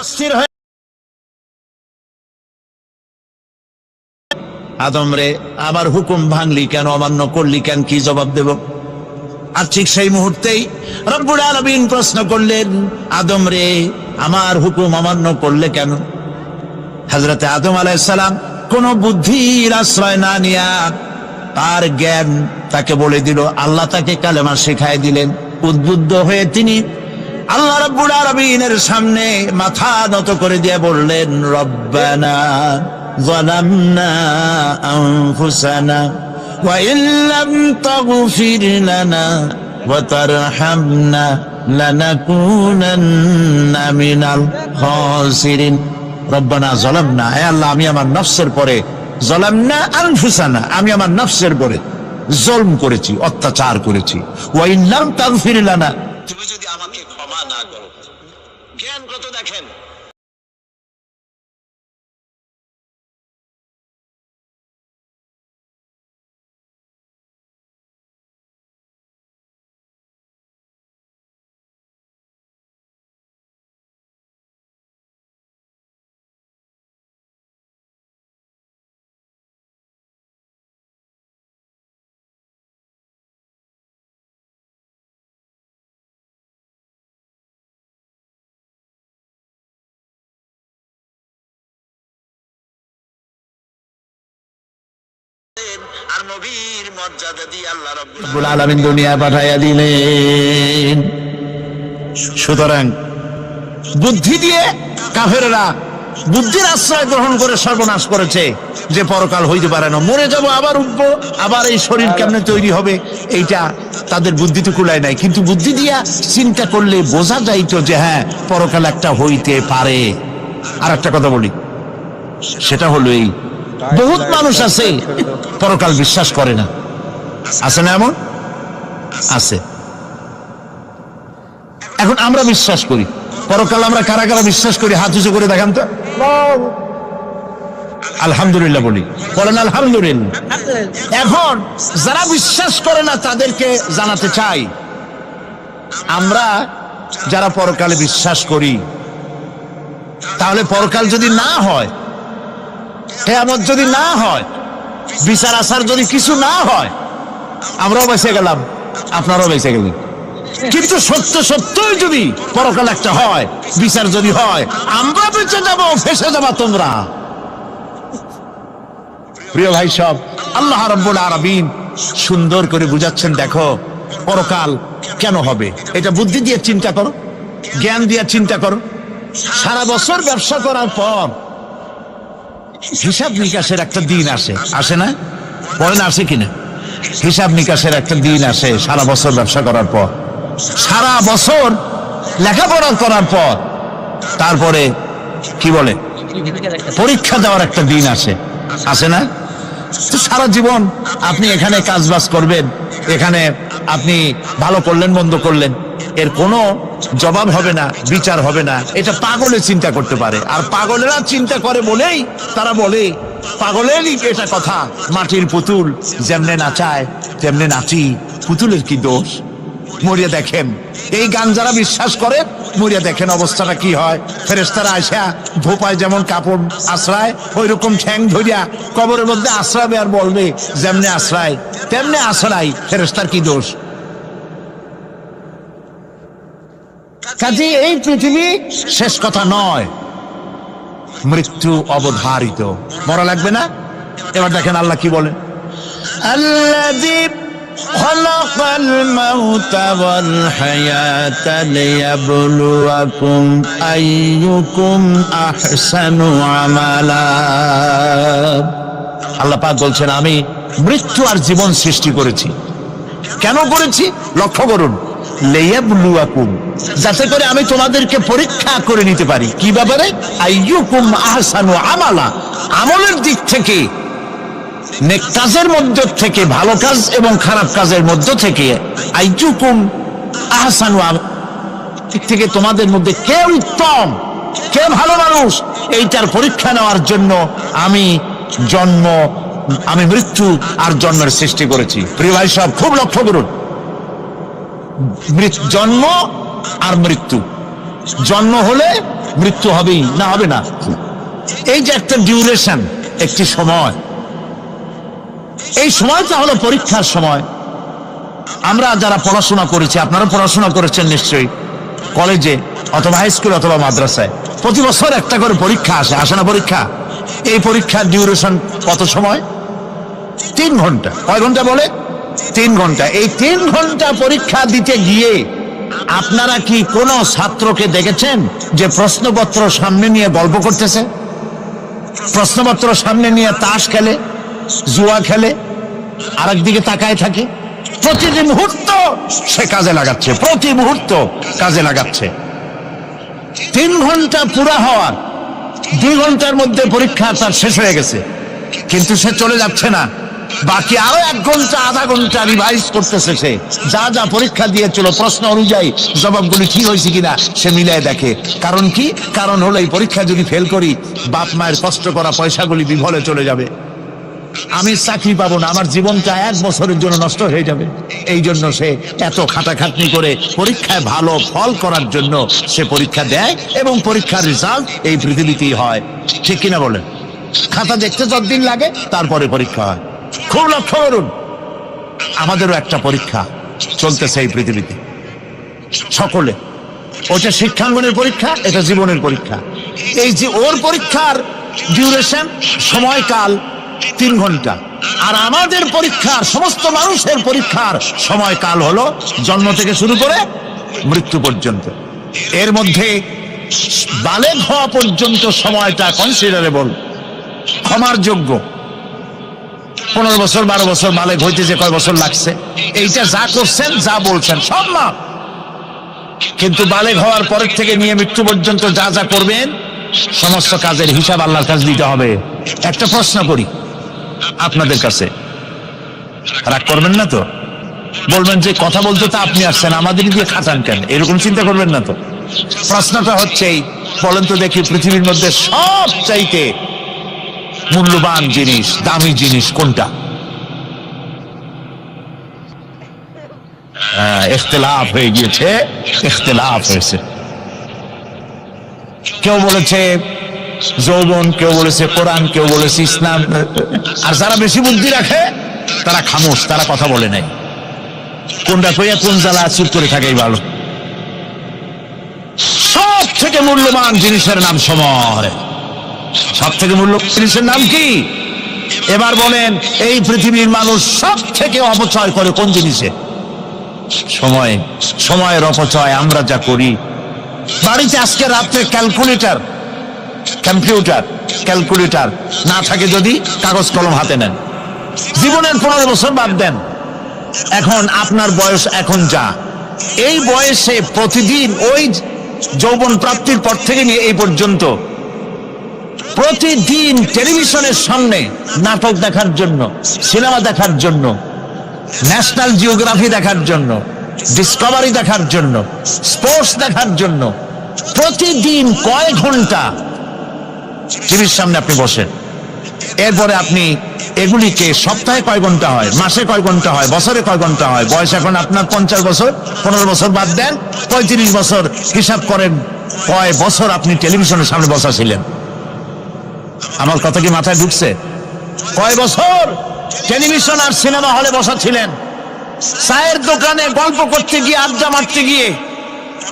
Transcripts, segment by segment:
অস্থির হয়ে আদম রে আবার হুকুম ভাঙলি কেন, অমান্য করলি কেন, কি জবাব দেব? আর ঠিক সেই মুহূর্তেই রব্বুল আলমিন প্রশ্ন করলেন আদম রে আমার হুকুম অমান্য করলে কেন? হজরতে আদম আলাইসালাম কোন বুদ্ধির আশ্রয় না নিয়া তার জ্ঞান তাকে বলে দিল। আল্লাহ তাকে কালেমা শেখায় দিলেন। উদ্বুদ্ধ হয়ে তিনি আল্লাহ রব্বুল আলমিনের সামনে মাথা নত করে দিয়ে বললেন রব্বানা ظلمنا أنفسنا وإن لم تغفر لنا وترحمنا لنكونن من الخاسرين রব্বানা জলামনা হে আল্লাহ আমি আমার নফসের পরে জলামনা আনফুসানা আমি আমার নফসের পরে জলম করেছি অত্যাচার করেছি ওয়াইল্লাম তাগফির লানা তুমি যদি আমাকে ক্ষমা না করো। জ্ঞান কত দেখেন? বুদ্ধি সর্বনাশ করেছে যে পরকাল হইতে পারে না। মরে যাব, আবার উঠবো, আবার এই শরীর কেমনে তৈরি হবে, এইটা তাদের বুদ্ধিতে কুলায় নাই। কিন্তু বুদ্ধি দিয়া চিন্তা করলে বোঝা যাইতো যে হ্যাঁ পরকাল একটা হইতে পারে। আর একটা কথা বলি, সেটা হলো এই বহুত মানুষ আছে, পরকাল বিশ্বাস করে না। আছে না এমন? আছে। এখন আমরা বিশ্বাস করি। পরকাল আমরা কারা কারা বিশ্বাস করি? হাত উঁচু করে দেখান তো। আলহামদুলিল্লাহ বলি। বলেন আলহামদুলিল্লাহ। এখন যারা বিশ্বাস করে না, তাদেরকে জানাতে চাই। আমরা যারা পরকালে বিশ্বাস করি, তাহলে পরকাল যদি না হয় কেয়ামত যদি না হয়, বিচার আসার যদি কিছু না হয়, আমরাও বেঁচে গেলাম, আপনারাও বেঁচে গেলেন। কিন্তু সত্য সত্যই যদি পরকাল একটা হয়, বিচার যদি হয়, আমরা বেঁচে যাব, ফেসে যাবা তোমরা। প্রিয় ভাই সব, আল্লাহ রব্বুল আরবিন সুন্দর করে বুঝাচ্ছেন, দেখো, পরকাল কেন হবে? এটা বুদ্ধি দিয়ে চিন্তা করো, জ্ঞান দিয়ে চিন্তা করো। সারা বছর ব্যবসা করার পর হিসাব নিকাশের একটা দিন আসে। আসে না? বলেন আসে কিনা? হিসাব নিকাশের একটা দিন আসে সারা বছর ব্যবসা করার পর। সারা বছর লেখাপড়া করার পর। তারপরে কি বলে? পরীক্ষা দেওয়ার একটা দিন আসে। আসে না? সারা জীবন আপনি এখানে কাজ বাজ করবেন, এখানে আপনি ভালো করলেন, মন্দ করলেন। এর কোনো জবাব হবে না, বিচার হবে না। এটা পাগলে চিন্তা করতে পারে। আর পাগলেরা চিন্তা করে বলেই তারা বলে, পাগলেরই এটা কথা। মাটির পুতুল যেমনে নাচায়, তেমনে নাচি। পুতুলের কি দোষ? মরিয়া দেখেন। এই গান যারা বিশ্বাস করে, মরিয়া দেখেন অবস্থাটা কি হয়। ফেরেস্তারা আসা ধোপায় যেমন কাপড় আশ্রয় ওই রকম ঠ্যাং ধরিয়া কবরের মধ্যে আশ্রাবে আর বলবে, যেমনে আশ্রয়, তেমনে আশ্রয়। ফেরেস্তার কি দোষ? কাজে এই পৃথিবী শেষ কথা নয় মৃত্যু অবধারিত মরা লাগবে না এবার দেখেন আল্লাহ কি বলেন الذي خلق الموت والحياة ليبلوكم أيكم أحسن عملا আল্লাহ পাক বলছেন আমি মৃত্যু আর জীবন সৃষ্টি করেছি কেন করেছি লক্ষ্য করুন যাতে করে আমি তোমাদেরকে পরীক্ষা করে নিতে পারি। কি ব্যাপারে? আহসানু আমালা, আমলের দিক থেকে, নেক কাজের মধ্য থেকে, ভালো কাজ এবং খারাপ কাজের মধ্য থেকে, আইয়ুকুম আহসানু দিক থেকে তোমাদের মধ্যে কে উত্তম, কে ভালো মানুষ, এইটার পরীক্ষা নেওয়ার জন্য আমি জন্ম, আমি মৃত্যু আর জন্মের সৃষ্টি করেছি। প্রিয় ভাই সব খুব লক্ষ্য করুন। জন্ম আর মৃত্যু। জন্ম হলে মৃত্যু হবেই, না হবে না। এই যে একটা ডিউরেশন একটি সময়। এই সময়টা হলো পরীক্ষার সময়। আমরা যারা পড়াশোনা করেছি, আপনারা পড়াশোনা করেছেন নিশ্চয়ই। কলেজে অথবা হাই স্কুল অথবা মাদ্রাসায়। প্রতি বছর একটা করে পরীক্ষা আসে আসে না পরীক্ষা? এই পরীক্ষার ডিউরেশন কত সময়? তিন ঘণ্টা। কয় ঘণ্টা বলে? তিন ঘণ্টা। এই তিন ঘণ্টা পরীক্ষা দিতে গিয়ে আপনারা কি কোনো ছাত্রকে দেখেছেন যে প্রশ্নপত্র সামনে নিয়ে গল্প করতেছে? প্রশ্নপত্র সামনে নিয়ে তাস খেলে, জুয়া খেলে আরেক দিকে তাকায় থাকে। প্রতিটি মুহূর্ত সে কাজে লাগাচ্ছে, প্রতি মুহূর্ত কাজে লাগাচ্ছে। তিন ঘণ্টা পুরা হওয়ার, দুই ঘণ্টার মধ্যে পরীক্ষা তার শেষ হয়ে গেছে। কিন্তু সে চলে যাচ্ছে না। বাকি আরও এক ঘণ্টা, আধা ঘণ্টা রিভাইজ করতেছে সে। যা যা পরীক্ষা দিয়েছিল, প্রশ্ন অনুযায়ী জবাবগুলি ঠিক হয়েছে কিনা, সে মিলাই দেখে। কারণ কি? কারণ হলো এই পরীক্ষা যদি ফেল করি, বাপ মায়ের কষ্ট করা পয়সাগুলি বিফলে চলে যাবে। আমি চাকরি পাবো না, আমার জীবনটা এক বছরের জন্য নষ্ট হয়ে যাবে। এই জন্য সে এত খাটাখাটনি করে পরীক্ষায় ভালো ফল করার জন্য সে পরীক্ষা দেয় এবং পরীক্ষার রেজাল্ট এই পৃথিবীতেই হয়। ঠিক কিনা বলেন? খাতা দেখতে যতদিন লাগে, তারপরে পরীক্ষা হয়। খুব লক্ষ্য করুন, আমাদেরও একটা পরীক্ষা চলতেছে এই পৃথিবীতে। সকলে, ওটা শিক্ষাঙ্গনের পরীক্ষা, এটা জীবনের পরীক্ষা। এই যে ওর পরীক্ষার ডিউরেশন সময়কাল তিন ঘণ্টা। আর আমাদের পরীক্ষার, সমস্ত মানুষের পরীক্ষার সময়কাল হলো জন্ম থেকে শুরু করে মৃত্যু পর্যন্ত। এর মধ্যে বালেগ হওয়া পর্যন্ত সময়টা কনসিডারেবল ক্ষমার যোগ্য। পনেরো বছর, বারো বছর বালেগ হইতে যে কয় বছর লাগছে। এইটা যা করছেন, যা বলছেন, সব না কিন্তু বালেগ হওয়ার পরের থেকে নিয়ে মৃত্যু পর্যন্ত যা যা করবেন, সমস্ত কাজের হিসাব আল্লাহর কাছে দিতে হবে। একটা প্রশ্ন করি আপনাদের কাছে। রাগ করবেন না তো? বলবেন যে কথা বলতে তো আপনি আসছেন, আমাদের দিয়ে খাটান কেন? এরকম চিন্তা করবেন না তো? প্রশ্নটা হচ্ছে বলেন তো দেখি পৃথিবীর মধ্যে সব চাইতে মূল্যবান জিনিস দামি জিনিস কোনটা? আহ, ইখতিলাফ হয়ে গিয়েছে ইখতিলাফ হয়েছে। কেউ বলেছে যৌবন কেউ বলেছে কোরআন কেউ বলেছে ইসলাম আর যারা বেশি বুদ্ধি রাখে তারা খামোশ তারা কথা বলে নাই। কোনটা কইয়া কোন জ্বালা চুপ করে থাকেই ভালো সব থেকে মূল্যবান জিনিসের নাম সময়। সব থেকে মূল্যবান জিনিসের নাম কি? এবার বলেন, এই পৃথিবীর মানুষ সব থেকে অপচয় করে কোন জিনিসে? সময়, সময়ের অপচয়, আমরা যা করি। বাড়িতে আজকে রাত্রে ক্যালকুলেটর, কম্পিউটার, ক্যালকুলেটর না থাকে যদি কাগজ কলম হাতে নেন। জীবনের পনেরো বছর বাদ দেন। এখন আপনার বয়স এখন যা। এই বয়সে প্রতিদিন ওই যৌবন প্রাপ্তির পর থেকে নিয়ে এই পর্যন্ত প্রতিদিন টেলিভিশনের সামনে নাটক দেখার জন্য, সিনেমা দেখার জন্য, ন্যাশনাল জিওগ্রাফি দেখার জন্য, ডিসকভারি দেখার জন্য, স্পোর্টস দেখার জন্য, প্রতিদিন কয় ঘণ্টা টিভির সামনে আপনি বসেন। এরপরে আপনি এগুলিকে সপ্তাহে কয় ঘণ্টা হয়, মাসে কয় ঘণ্টা হয়, বছরে কয় ঘণ্টা হয়? বয়স এখন আপনার পঞ্চাশ বছর, পনেরো বছর বাদ দেন, পঁয়ত্রিশ বছর হিসাব করেন, কয় বছর আপনি টেলিভিশনের সামনে বসা ছিলেন আমার কথা কি মাথায় ঢুকছে? কয় বছর? টেলিভিশন আর সিনেমা হলে বসা ছিলেন। চায়ের দোকানে গল্প করতে গিয়ে, আড্ডা মারতে গিয়ে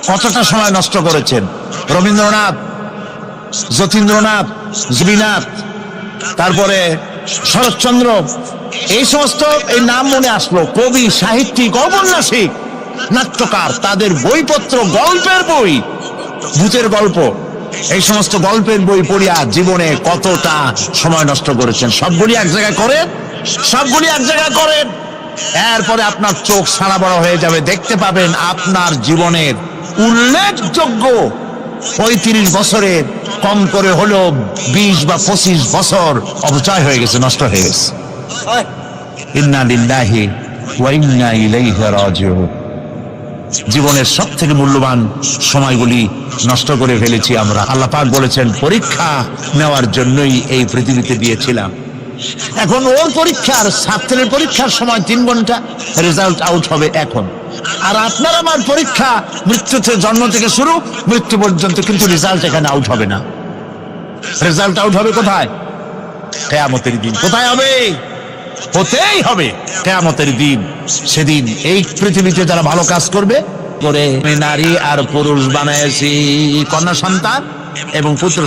কতটা সময় নষ্ট করেছেন? রবীন্দ্রনাথ, যতীন্দ্রনাথ জুবিনাথ তারপরে শরৎচন্দ্র, এই সমস্ত এই নাম মনে আসলো। কবি, সাহিত্যিক, ঔপন্যাসিক, নাট্যকার, তাদের বইপত্র, গল্পের বই, ভূতের গল্প। এই সমস্ত গল্পের বই পড়িয়া জীবনে কতটা সময় নষ্ট করেছেন? সবগুলি এক জায়গায় করেন সবগুলি এক জায়গায় করেন। এরপরে আপনার চোখ সারা বড় হয়ে যাবে। দেখতে পাবেন আপনার জীবনের উল্লেখযোগ্য পঁয়ত্রিশ বছরের কম করে হলেও বিশ বা পঁচিশ বছর অপচয় হয়ে গেছে নষ্ট হয়ে গেছে। ইন্না লিল্লাহি ওয়া ইন্না ইলাইহি রাজিউন। জীবনের সব থেকে মূল্যবান সময়গুলি নষ্ট করে ফেলেছি আমরা। আল্লাহ পাক বলেছেন, পরীক্ষা নেওয়ার জন্যই এই পৃথিবীতে দিয়েছিলাম। এখন ওর পরীক্ষার ছাত্রের পরীক্ষার সময় তিন ঘণ্টা রেজাল্ট আউট হবে এখন। আর আপনার আমার পরীক্ষা মৃত্যু থেকে জন্ম থেকে শুরু, মৃত্যু পর্যন্ত কিন্তু রেজাল্ট এখানে আউট হবে না। রেজাল্ট আউট হবে কোথায়? কেয়ামতের দিন। কোথায় হবে? হতেই হবে। কেয়ামতের দিন, সেদিন এই পৃথিবীতে যারা ভালো কাজ করবে করে নারী আর পুরুষ বানাইছি, কন্যা সন্তান এবং পুত্র